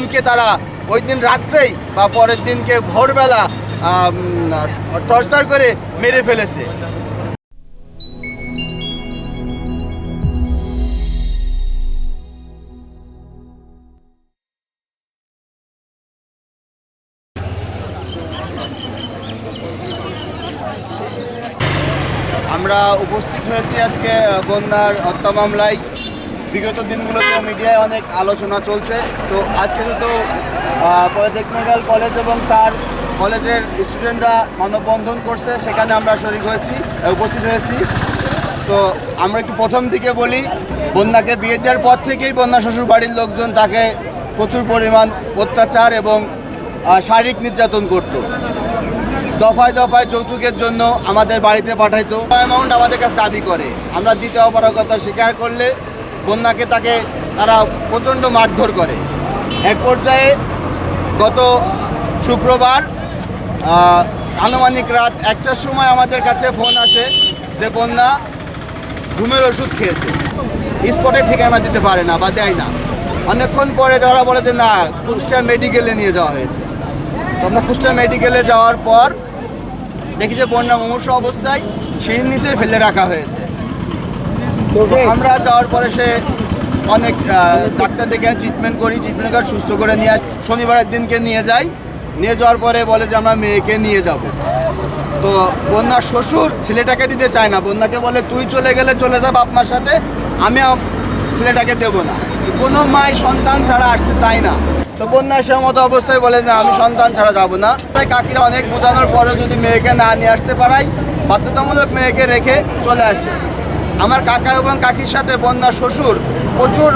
বোনকে তারা ওই দিন রাত্রেই বা পরের দিনকে ভোরবেলা টর্চার করে মেরে ফেলেছে। আমরা উপস্থিত হয়েছি আজকে বন্যার হত্যা মামলায়। বিগত দিনগুলোতে মিডিয়ায় অনেক আলোচনা চলছে। তো আজকে তো পলিটেকনিক্যাল কলেজ এবং তার কলেজের স্টুডেন্টরা মানববন্ধন করছে, সেখানে আমরা শরিক হয়েছি, উপস্থিত হয়েছি। তো আমরা একটু প্রথম দিকে বলি, বন্যাকে বিয়ে দেওয়ার পর থেকেই বন্যা শ্বশুর বাড়ির লোকজন তাকে প্রচুর পরিমাণ অত্যাচার এবং শারীরিক নির্যাতন করতো। দফায় দফায় যৌতুকের জন্য আমাদের বাড়িতে পাঠাইতো। অ্যামাউন্ট আমাদের কাছে দাবি করে, আমরা দ্বিতীয় অপারগতা স্বীকার করলে বন্যাকে তাকে তারা প্রচণ্ড মারধর করে। এক পর্যায়ে গত শুক্রবার আনুমানিক রাত একটার সময় আমাদের কাছে ফোন আসে যে বন্যা ঘুমের ওষুধ খেয়েছে। স্পটে ঠিকানা দিতে পারে না বা দেয় না। অনেকক্ষণ পরে তারা বলে যে না, কুষ্টিয়া মেডিকেলে নিয়ে যাওয়া হয়েছে। আমরা কুষ্টিয়া মেডিকেলে যাওয়ার পর দেখি যে বন্যা মুমূর্ষ অবস্থায় সিঁড়ির নিচে ফেলে রাখা হয়েছে। আমরা যাওয়ার পরে সে অনেক ডাক্তার দেখে ট্রিটমেন্ট করি ট্রিটমেন্ট করে সুস্থ করে নিয়ে আস শনিবারের দিনকে নিয়ে যাই। নিয়ে যাওয়ার পরে বলে যে আমরা মেয়েকে নিয়ে যাব। তো বন্যার শ্বশুর ছেলেটাকে দিতে চায় না। বন্যাকে বলে তুই চলে গেলে চলে যা বাপ মার সাথে আমি ছেলেটাকে দেব না। কোনো মাই সন্তান ছাড়া আসতে চায় না। তো বন্যা সে মতো অবস্থায় বলে না আমি সন্তান ছাড়া যাব না। তাই কাকিরা অনেক বোঝানোর পরে যদি মেয়েকে না নিয়ে আসতে পারাই বাধ্যতামূলক মেয়েকে রেখে চলে আসে। আমার কাকা এবং কাকির সাথে বন্যা শ্বশুর প্রচুর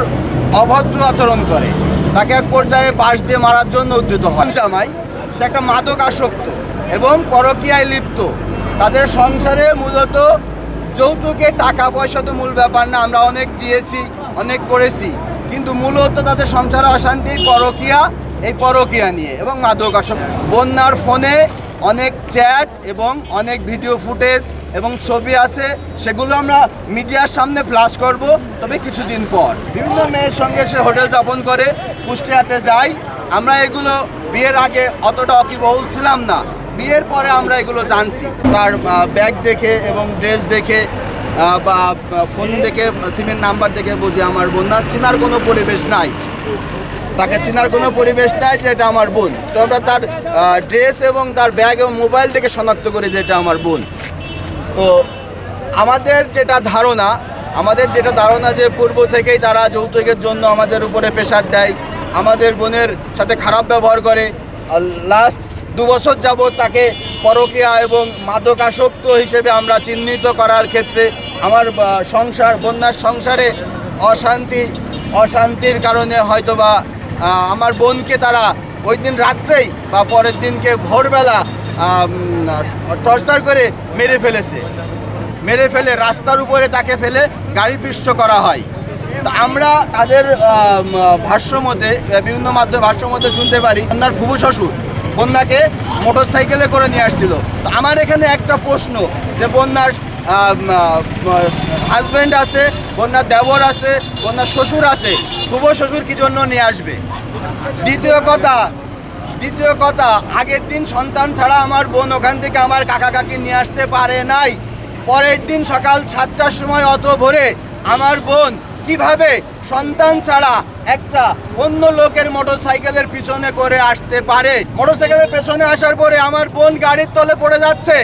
অভদ্র আচরণ করে। তাকে এক পর্যায়ে বাঁশ দিয়ে মারার জন্য উদ্ধৃত হয়। জামাই, সে একটা মাদক আসক্ত এবং পরকীয়ায় লিপ্ত। তাদের সংসারে মূলত যৌতুকে টাকা পয়সা তো মূল ব্যাপার না, আমরা অনেক দিয়েছি, অনেক করেছি। কিন্তু মূলত তাদের সংসারে অশান্তি, পরকীয়া, এই পরকীয়া নিয়ে এবং মাদক আসক্ত। বন্যার ফোনে অনেক চ্যাট এবং অনেক ভিডিও ফুটেজ এবং ছবি আছে, সেগুলো আমরা মিডিয়ার সামনে ফ্লাশ করব, তবে কিছুদিন পর। বিভিন্ন মেয়ের সঙ্গে সে হোটেল যাপন করে, কুষ্টিয়াতে যাই। আমরা এগুলো বিয়ের আগে অতটা অকিবহুল ছিলাম না। বিয়ের পরে আমরা এগুলো জানছি। তার ব্যাগ দেখে এবং ড্রেস দেখে বা ফোন দেখে সিমের নাম্বার দেখে বুঝি আমার বন্যা চেনার কোনো পরিবেশ নাই। তাকে চেনার কোনো পরিবেশ নাই যে এটা আমার বোন। তো আমরা তার ড্রেস এবং তার ব্যাগ এবং মোবাইল থেকে শনাক্ত করি যে এটা আমার বোন। তো আমাদের যেটা ধারণা, আমাদের যেটা ধারণা যে পূর্ব থেকেই তারা যৌতুকের জন্য আমাদের উপরে প্রেশার দেয়, আমাদের বোনের সাথে খারাপ ব্যবহার করে লাস্ট দু বছর যাবৎ তাকে পরকীয়া এবং মাদক আসক্ত হিসেবে আমরা চিহ্নিত করার ক্ষেত্রে আমার সংসার বন্যার সংসারে অশান্তি, অশান্তির কারণে হয়তোবা আমার বোনকে তারা ওই দিন রাত্রেই বা পরের দিনকে ভোরবেলা টর্চার করে মেরে ফেলেছে। মেরে ফেলে, রাস্তার উপরে তাকে ফেলে গাড়ি পৃষ্ঠ করা হয়। তো আমরা তাদের ভাষ্য মতে বিভিন্ন মাধ্যমে ভাষ্য মতে শুনতে পারি, বন্যার ফুবু শ্বশুর, বন্যাকে মোটর সাইকেলে করে নিয়ে আসছিল। তো আমার এখানে একটা প্রশ্ন যে বন্যার হাজব্যান্ড আছে বন্যার দেবর আছে বন্যার শ্বশুর আছে। ফুবো শ্বশুর কি জন্য নিয়ে আসবে? দ্বিতীয় কথা দ্বিতীয় কথা, আগের দিন সন্তান ছাড়া আমার বোন ওখান থেকে আমার কাকা কাকি নিয়ে আসতে পারে নাই। পরের দিন সকাল সাতটার সময় অত ভোরে আমার বোন কীভাবে সন্তান ছাড়া একটা অন্য লোকের মোটরসাইকেলের পিছনে করে আসতে পারে? মোটরসাইকেলের পেছনে আসার পরে আমার বোন গাড়ির তলে পড়ে যাচ্ছে।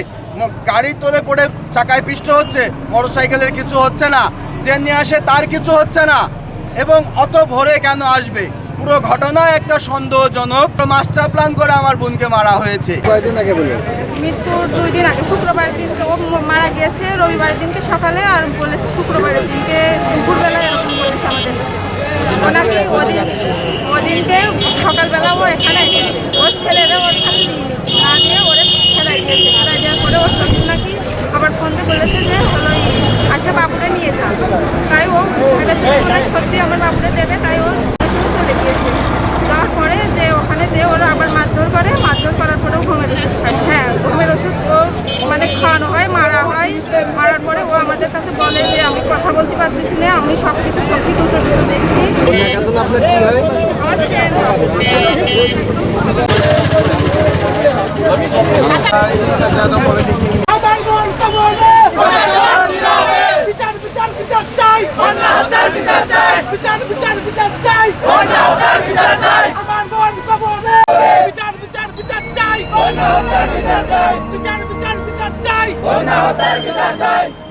গাড়ির তলে পড়ে চাকায় পিষ্ট হচ্ছে মোটরসাইকেলের কিছু হচ্ছে না যে নিয়ে আসে তার কিছু হচ্ছে না এবং অত ভোরে কেন আসবে? পুরো ঘটনা একটা সন্দেহজনক মাস্টার প্ল্যান করে আমার বোনকে মারা হয়েছে। কয়েকদিন আগে বলে মৃত্যুর দুই দিন আগে শুক্রবারের দিনকে ও মারা গিয়েছে রবিবারের দিনকে সকালে আর বলেছে শুক্রবারের দিনকে দুপুরবেলায় এরকম বলেছে আমাদের কাছে। ওনাকে ওদিন ওদিনকে সকালবেলা ও এখানে এসেছে। ওর ছেলেরা ওর সাথে দিইনি না দিয়ে ওরে খেলাই দিয়েছে খেলাই দেওয়ার পরে ওর শ্বশুর নাকি দিয়ে বলেছে যে এই আশা বাবুরে নিয়ে যান। তাই ও সত্যি আমার বাবুরে দেবে, তাই ও চলে গিয়েছে। যাওয়ার পরে যে ওখানে যে ওরা আবার মারধর করে, মারধর করার পরেও ঘুমের ওষুধ খায়। হ্যাঁ ঘুমের ওষুধ ও মানে খাওয়ানো হয়, মারা হয়। মারার পরে ও আমাদের কাছে বলে যে, আমি কথা বলতে পারতেছি না, আমি সব কিছু চোখে দুটো দুটো দেখছি। আমার ফ্রেন্ড আমার বোন কবরে বিচার বিচার বিচার চাই বিচার বিচার বিচার চাই আমার বোন কবরে বিচার বিচার বিচার চাই। বিচার বিচার বিচার চাই।